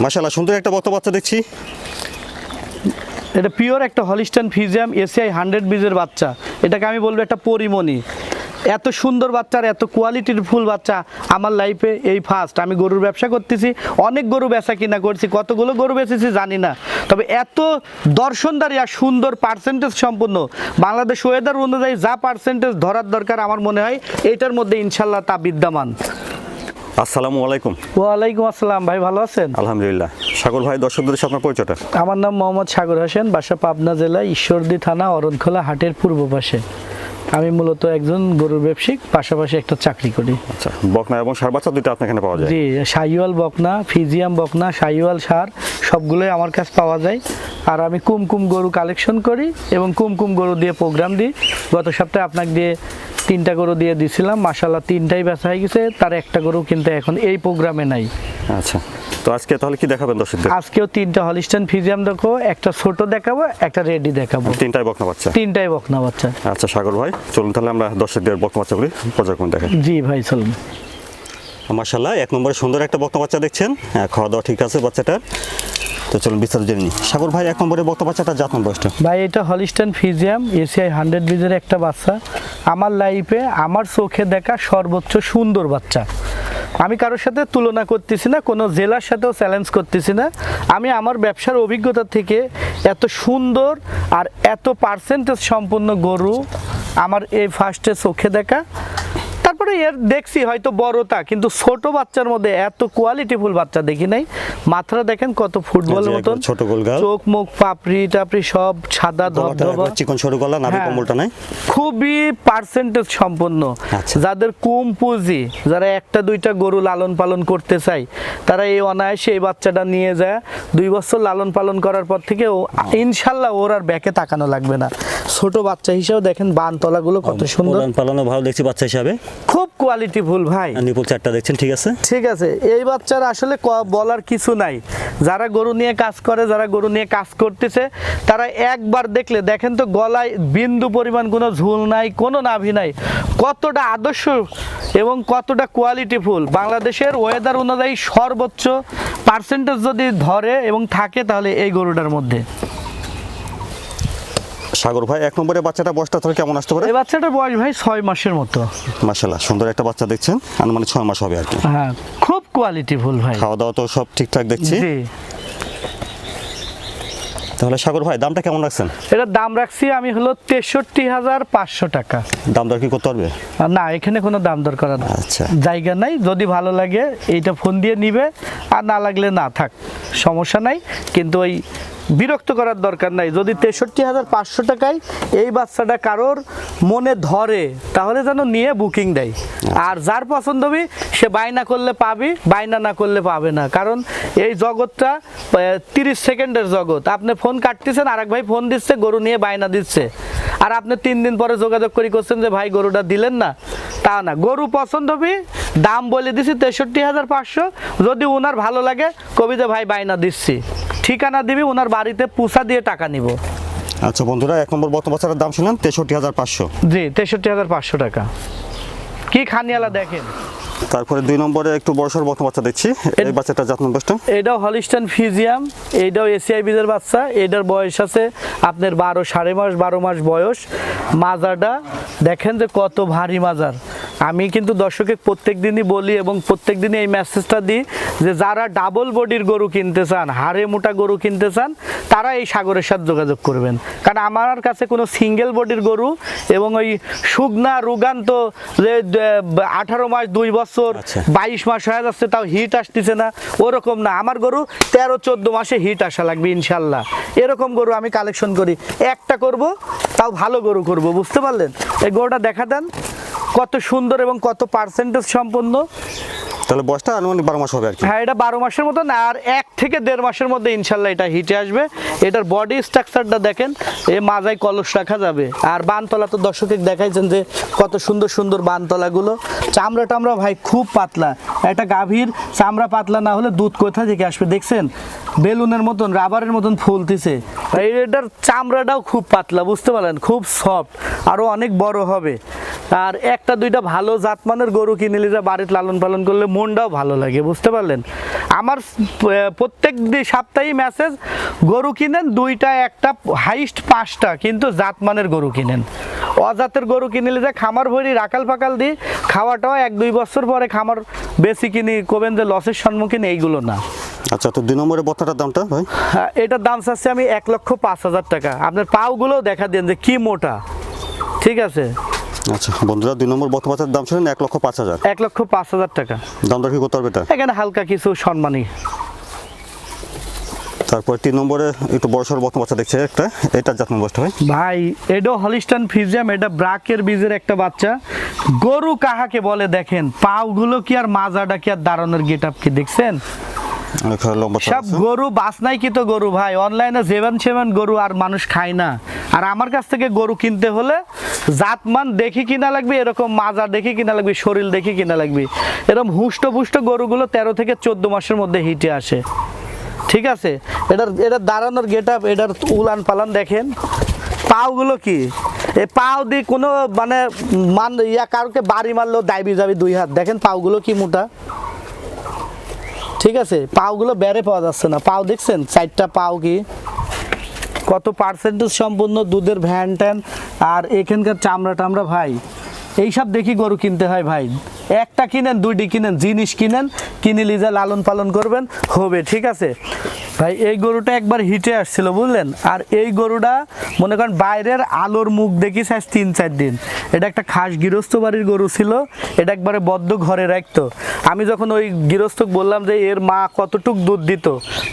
মাশাল্লাহ সুন্দর একটা বক্তা বাচ্চা দেখছি। এটা পিওর একটা হলিস্টান ফিজিয়াম এসিআই হান্ড্রেড বিজের বাচ্চা। এটাকে আমি বলব একটা পরিমণি। এত সুন্দর বাচ্চা আর এত কোয়ালিটির ফুল বাচ্চা আমার লাইফে এই ফার্স্ট আমি গরুর ব্যবসা করতেছি, অনেক গরু বেচা কিনা করছি, কতগুলো গরু বেচেছি জানি না। তবে এত দর্শনদারি আর সুন্দর পার্সেন্টেজ সম্পূর্ণ। বাংলাদেশ ওয়েদার অনুযায়ী যা পার্সেন্টেজ ধরার দরকার আমার মনে হয়, এটার মধ্যে ইনশাল্লাহ তা বিদ্যমান। আসসালামু আলাইকুম। ওয়ালাইকুম আসসালাম ভাই ভালো আছেন? আলহামদুলিল্লাহ। সাগর ভাই দর্শকদের সাথে আপনার পরিচয়টা। আমার নাম মোহাম্মদ সাগর হোসেন বাসা পাবনা জেলা ঈশ্বরদী থানা অরণখোলা হাটের পূর্ব পাশে। আমি মূলত একজন গরুর ব্যবসায়িক পাশাপাশি একটা চাকরি করি। আচ্ছা বকনা এবং সার বাচ্চা দুইটা আপনার এখানে পাওয়া যায়? জি সাইওয়াল বকনা ফিজিয়াম বকনা সাইওয়াল সার সবগুলোই আমার কাছে পাওয়া যায়। আর আমি কুমকুম গরু কালেকশন করি এবং কুমকুম গরু দিয়ে প্রোগ্রাম দিই। গত সপ্তাহে আপনাকে দিয়ে তিনটা গরু দিয়ে দিছিলাম মাসাল্লাহ তিনটাই বেচা হয়ে গেছে তার একটা গরু কিন্তু এখন এই প্রোগ্রামে নাই। আচ্ছা তো আজকে তাহলে কি দেখাবেন দর্শকদের? আজকেও তিনটা হলিস্টান ফিজিয়াম দেখো একটা ছোট দেখাবো একটা রেডি দেখাবো। তিনটাই বকনা বাচ্চা? তিনটাই বকনা বাচ্চা। আচ্ছা সাগর ভাই চলুন তাহলে আমরা দর্শকদের বকনা বাচ্চাগুলি পর্যায়ক্রমে দেখাই। জি ভাই চলুন। মার্শাল্লাহ এক নম্বরে সুন্দর একটা বক্তা বাচ্চা দেখছেন। হ্যাঁ, খাওয়া দাওয়া ঠিক আছে বাচ্চাটার। তো চলুন বিস্তারিত জেনে নিই। সাগর ভাই এক নম্বরে বক্তা বাচ্চাটা জাত বয়সটা ভাই এটা হলিস্টান ফিজিয়াম এসিআই হান্ড্রেড বিজের একটা বাচ্চা। আমার লাইফে আমার চোখে দেখা সর্বোচ্চ সুন্দর বাচ্চা। আমি কারোর সাথে তুলনা করতেছি না কোনো জেলার সাথেও চ্যালেঞ্জ করতেছি না। আমি আমার ব্যবসার অভিজ্ঞতা থেকে এত সুন্দর আর এত পার্সেন্টেজ সম্পূর্ণ গরু আমার এই ফার্স্টে চোখে দেখা। তারপরে এর দেখছি হয়তো বড়টা কিন্তু ছোট বাচ্চার মধ্যে এত কোয়ালিটিফুল বাচ্চা দেখি নাই। মাথাটা দেখেন কত একবার মতন। ছোট গোলগাল। চোখ মুখ পাপড়ি টাপড়ি সব সাদা ধবধবা। চিকন সরু গলা নাভি হ্যাঁ। কম্বলটা নাই? খুবই পার্সেন্টেজ সম্পন্ন। আচ্ছা। যাদের কম পুঁজি যারা একটা দুইটা গরু লালন পালন করতে চায় তারা এই অনায়াসে এই বাচ্চাটা নিয়ে যায়। দুই বছর লালন পালন করার পর থেকে ও ইনশাল্লাহ ওর আর ব্যাকে তাকানো লাগবে না। ছোট বাচ্চা হিসেবে দেখেন বান তলাগুলো কত সুন্দর। উলান পালানো ভালো দেখছি বাচ্চা হিসাবে। খুব কোয়ালিটিফুল ভাই। নিপুল চারটা দেখছেন ঠিক আছে? ঠিক আছে এই বাচ্চার আসলে বলার কিছু নাই। যারা গরু নিয়ে কাজ করে যারা গরু নিয়ে কাজ করতেছে তারা একবার দেখলে দেখেন তো গলায় বিন্দু পরিমাণ কোনো ঝুল নাই কোনো নাভি নাই। কতটা আদর্শ এবং কতটা কোয়ালিটিফুল বাংলাদেশের ওয়েদার অনুযায়ী সর্বোচ্চ পার্সেন্টেজ যদি ধরে এবং থাকে তাহলে এই গরুটার মধ্যে। সাগর ভাই এক নম্বরে বাচ্চাটা বয়সটা তাহলে কেমন আসতে পারে? এই বাচ্চাটার বয়স ভাই ছয় মাসের মতো। মাশাল্লাহ সুন্দর একটা বাচ্চা দেখছেন আনুমানিক ছয় মাস হবে আর কি। হ্যাঁ খুব কোয়ালিটিফুল ভাই। খাওয়া দাওয়া তো সব ঠিকঠাক দেখছি। জি। তাহলে সাগর ভাই দামটা কেমন রাখছেন? এটার দাম রাখছি আমি হলো তেষট্টি হাজার পাঁচশো টাকা। দাম দর কি করতে পারবে? না এখানে কোনো দাম দর করার আচ্ছা। জায়গা নাই যদি ভালো লাগে এইটা ফোন দিয়ে নিবে আর না লাগলে না থাক সমস্যা নাই। কিন্তু ওই বিরক্ত করার দরকার নাই। যদি তেষট্টি হাজার পাঁচশো টাকায় এই বাচ্চাটা কারোর মনে ধরে তাহলে যেন নিয়ে বুকিং দেয়। আর যার পছন্দ হবে সে বায়না করলে পাবি বায়না না করলে পাবে না। কারণ এই জগৎটা তিরিশ সেকেন্ডের জগৎ। আপনি ফোন কাটতেছেন আর এক ভাই ফোন দিচ্ছে গরু নিয়ে বায়না দিচ্ছে। আর আপনি তিন দিন পরে যোগাযোগ করি করছেন যে ভাই গরুটা দিলেন না। তা না। গরু পছন্দ হবে দাম বলে দিছি তেষট্টি হাজার পাঁচশো। যদি ওনার ভালো লাগে কবিতে ভাই বায়না দিচ্ছি। ঠিকানা দিবি ওনার বাড়িতে পুষা দিয়ে টাকা নিব। আচ্ছা বন্ধুরা এক নম্বর বর্তমান দাম শুনলেন তেষট্টি হাজার পাঁচশো। জি তেষট্টি হাজার পাঁচশো টাকা। কি খানিয়ালা দেখেন? তারপরে দুই নম্বরে একটু বড়সড় বর্তমান বাচ্চা দেখছি এই বাচ্চাটা জাত বয়সটা এটাও হলিস্টান ফিজিয়াম এইটাও এসিআই বিজের বাচ্চা এটার বয়স আছে আপনার বারো সাড়ে মাস বারো মাস বয়স। মাজারটা দেখেন যে কত ভারী মাজার। আমি কিন্তু দর্শকের প্রত্যেক দিনই বলি এবং প্রত্যেক দিনই এই মেসেজটা দিই যে যারা ডাবল বডির গরু কিনতে চান হাড়ে মোটা গরু কিনতে চান তারা এই সাগরের সাথে যোগাযোগ করবেন। কারণ আমার কাছে কোনো সিঙ্গেল বডির গরু এবং ওই শুকনা রুগান্ত যে আঠারো মাস দুই বছর আচ্ছা। বাইশ মাস হয়ে যাচ্ছে তাও হিট আসতেছে না ওরকম না। আমার গরু তেরো চোদ্দ মাসে হিট আসা লাগবে ইনশাল্লাহ এরকম গরু আমি কালেকশন করি। একটা করব তাও ভালো গরু করব বুঝতে পারলেন? এই গরুটা দেখা দেন। কত সুন্দর এবং কত পার্সেন্টেজ সম্পন্ন? তাহলে বয়সটা আনুমানিক বারো মাস হবে আর কি। হ্যাঁ এটা বারো মাসের মতো না আর এক থেকে দেড় মাসের মধ্যে ইনশাল্লাহ এটা হিটে আসবে। এটার বডি স্ট্রাকচারটা দেখেন এ মাজায় কলস রাখা যাবে। আর বানতলা তো দর্শকে দেখাইছেন যে কত সুন্দর সুন্দর বানতলাগুলো। চামড়া টামড়া ভাই খুব পাতলা। একটা গাভীর চামড়া পাতলা না হলে দুধ কোথা থেকে আসবে দেখছেন? বেলুনের মতন রাবারের মতন ফুলতেছে। এটার চামড়াটাও খুব পাতলা বুঝতে পারলেন? খুব সফট আরও অনেক বড় হবে। আর একটা দুইটা ভালো জাতমানের গরু কিনে নিলে বাড়িতে লালন পালন করলে মনটাও ভালো লাগে বুঝতে পারলেন? আমার প্রত্যেক সপ্তাহে মেসেজ গরু কিনেন দুইটা একটা হাইস্ট পাঁচটা কিন্তু জাতমানের গরু কিনেন। অজাতের গরু কিনলে যে খামার ভরি রাকাল ফাকাল দিই খাওয়াটাও এক দুই বছর পরে খামার বেশি কিনি কবেন যে লসের সম্মুখীন এইগুলো না। আচ্ছা তো দুই নম্বরের বক্তাটার দামটা ভাই? হ্যাঁ, এটার দাম চাচ্ছে আমি এক লক্ষ পাঁচ হাজার টাকা। আপনার পাওগুলো দেখা দেন যে কি মোটা। ঠিক আছে? আচ্ছা বন্ধুরা দুই নম্বর বক্তা বাচ্চার দাম শুনেন এক লক্ষ পাঁচ হাজার। এক লক্ষ পাঁচ হাজার টাকা। দাম দর কি করতে পারবে এটা? এখানে হালকা কিছু সম্মানী। তারপর তিন নম্বরে একটু বড় সড় বক্তা বাচ্চা দেখছে একটা এটা জাত নম্বরটা ভাই। ভাই এডো হলিস্টান ফিজিয়াম এটা ব্রাকের বীজের একটা বাচ্চা। গরু কাহাকে বলে দেখেন? পাওগুলো কি আর মাজাটা কি আর দাঁড়ানোর গেট আপ কি দেখছেন? সব গরু গরু বাসনাই কি তো গরু ভাই। অনলাইনে জেভেন সেভেন গরু আর মানুষ খায় না। আর আমার কাছ থেকে গরু কিনতে হলে জাতমান দেখি কিনা লাগবে, এরকম মাজা দেখি কিনা লাগবে, শরীর দেখি কিনা লাগবে। এরকম হুষ্ট পুষ্ট গরুগুলো তেরো থেকে চোদ্দ মাসের মধ্যে হিটে আসে। ঠিক আছে? এটার এটার দাঁড়ানোর গেট আপ এটার উলান পালান দেখেন। পাওগুলো কি? এই পাও দিয়ে কোনো মানে মান, ইয়া কারোকে বাড়ি মারলো দাইবি যাবে দুই হাত। দেখেন পাওগুলো কি মোটা? ঠিক আছে? পাওগুলো বেড়ে পাওয়া যাচ্ছে না। পাও দেখছেন? চারটা পাও কি? কত পার্সেন্টেজ সম্পূর্ণ দুধের ভ্যান ট্যান আর এখানকার চামড়া টামড়া ভাই? এইসব দেখি গরু কিনতে হয় ভাই। একটা কিনেন, দুইটি কিনেন, জিনিস কিনেন, কিনে লিজা লালন পালন করবেন, হবে, ঠিক আছে? ভাই, এই গরুটা একবার হিটে আসছিল, বুঝলেন? আর এই গরুটা, মনে করেন, বাইরের আলোর মুখ দেখি আজ তিন, চার দিন। এটা একটা খাস গৃহস্থ বাড়ির গরু ছিল, এটা একবারে বদ্ধ ঘরে রাখতো। আমি যখন ওই গৃহস্থক বললাম যে, এর মা কতটুক দুধ দিত?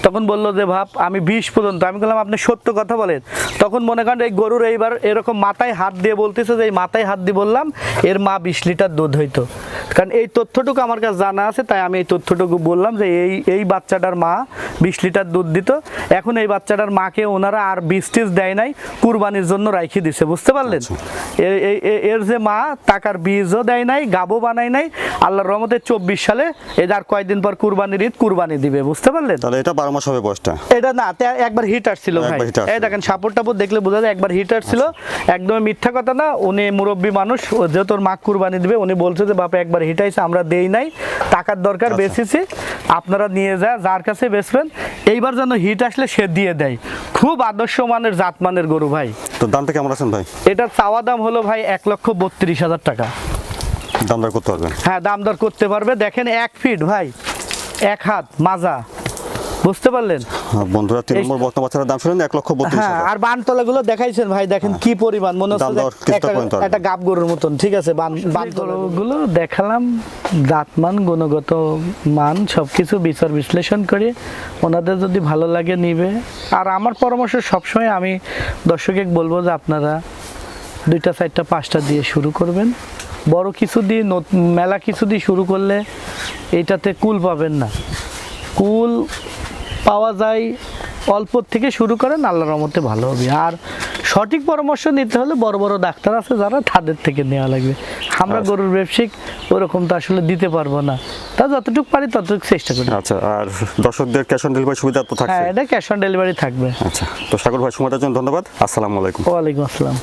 তখন বলল যে, ভাব, আমি বিশ পর্যন্ত। আমি বললাম, আপনি সত্য কথা বলেন। তখন মনে করেন, এই গরুর এইবার এরকম মাথায় হাত দিয়ে বলতেছে যে, এই মাথায় হাত দিয়ে বললাম, এর মা বিশ লিটার দুধ হইতো। কারণ এই তথ্যটুকু আমার কাছে জানা আছে, তাই আমি এই তথ্যটুকু বললাম যে, এই এই বাচ্চাটার মা বিশ লিটার দুধ দিত। এখন এই বাচ্চাটার মাকে ওনারা আর টিস দেয় নাই কুরবানির জন্য রাইখে দিছে বুঝতে পারলেন? এ- এ- এর যে মা টাকার বীজও দেয় নাই গাবও বানায় নাই আল্লাহর রহমতে চব্বিশ সালে এর আর কয়েকদিন পর কুরবানির ঈদ কুরবানি দিবে বুঝতে পারলেন? তাহলে এটা বারো মাস হবে বয়সটা। এটা না একবার হিটার ছিল ভাই। আসছিল। এই দেখেন সাপোর্ট টাপোর্ট দেখলে বোঝা যায় একবার হিটার ছিল। একদম মিথ্যা কথা না উনি মুরব্বী মানুষ ও যেহেতু ওর মা কুরবানি দিবে উনি বলছে যে বাপা একবার হিটাইছে আমরা দেই নাই টাকার দরকার আচ্ছা। আপনারা নিয়ে যা যার কাছে বেচবেন এইবার যেন হিট আসলে সে দিয়ে দেয়। খুব আদর্শ মানের জাতমানের গরু ভাই। তো দামটা কেমন আছেন ভাই? এটার চাওয়া দাম হলো ভাই এক লক্ষ বত্রিশ হাজার টাকা। দাম দর করতে পারবেন? হ্যাঁ দাম দর করতে পারবে। দেখেন এক ফিট ভাই এক হাত মাজা। বুঝতে পারলেন? বন্ধুরা তিন নম্বর বক্তা বাচ্চার দাম শুনেন এক লক্ষ বত্রিশ হ্যাঁ হাজার। আর বানতলা গুলো দেখাইছেন ভাই দেখেন কি পরিমাণ। মনে হচ্ছে একটা- গাব গরুর মতন ঠিক আছে বান বানতলাগুলো দেখালাম জাতমান গুণগত মান সবকিছু বিচার বিশ্লেষণ করে ওনাদের যদি ভালো লাগে নিবে। আর আমার পরামর্শ সবসময় আমি দর্শকে বলব যে আপনারা দুইটা চারটা পাঁচটা দিয়ে শুরু করবেন। বড় কিছু দিয়ে মেলা কিছু দিয়ে শুরু করলে এইটাতে কুল পাবেন না। কুল পাওয়া যায় অল্প থেকে শুরু করেন আল্লাহর রহমতে ভালো হবে। আর সঠিক পরামর্শ নিতে হলে বড় বড় ডাক্তার আছে যারা তাদের থেকে নেওয়া লাগবে। আমরা গরুর ব্যবসায়িক ওরকম তো আসলে দিতে পারব না। তা যতটুকু পারি ততটুকু চেষ্টা করি। আচ্ছা আর দর্শকদের ক্যাশ অন ডেলিভারি সুবিধা তো থাকছে? হ্যাঁ এটা ক্যাশ অন ডেলিভারি থাকবে। আচ্ছা তো সাগর ভাই সময়টার জন্য ধন্যবাদ। আসসালামু আলাইকুম। ওয়ালাইকুম আসসালাম।